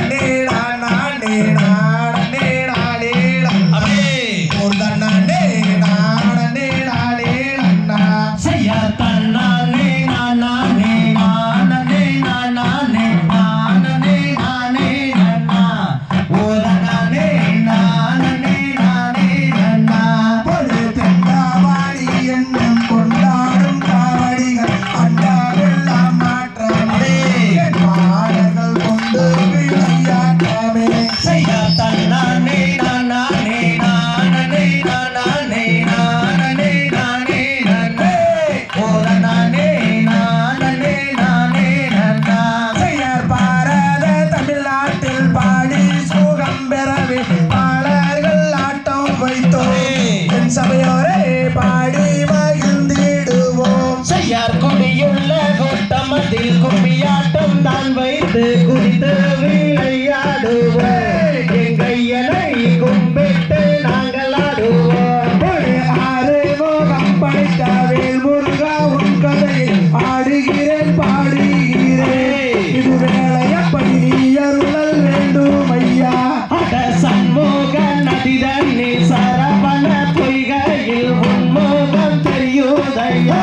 maneira. கையாட்டம் தான் வைத்து குதித்து விளையாடுவோம். எங்கையனை கும்பிட்டு நாங்கள் ஆடுவோம். ஆறுவோம் படைத்தாவேல் முருகா உன் கதை ஆடுகிறேன் பாடுகிறேன். இது வேலையப்படி நீ அருளல் வேண்டும் ஐயா. சண்முக நதிதன் நீ சரவண பொய்கையில் உன்மோகம் தெரியுதையா?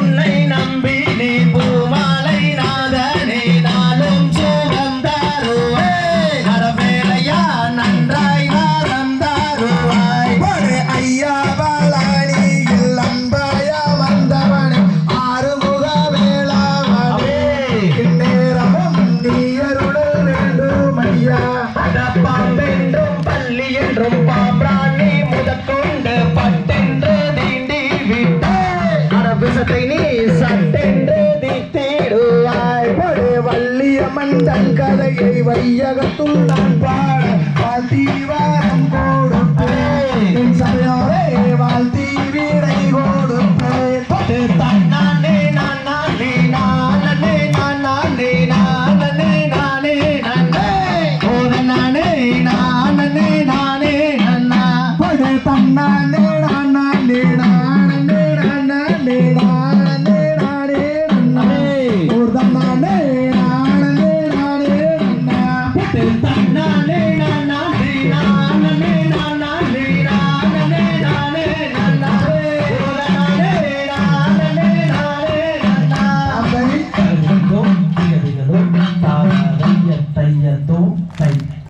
தன் கதையை வையகத்துள் நான் பாட பாத்தீவ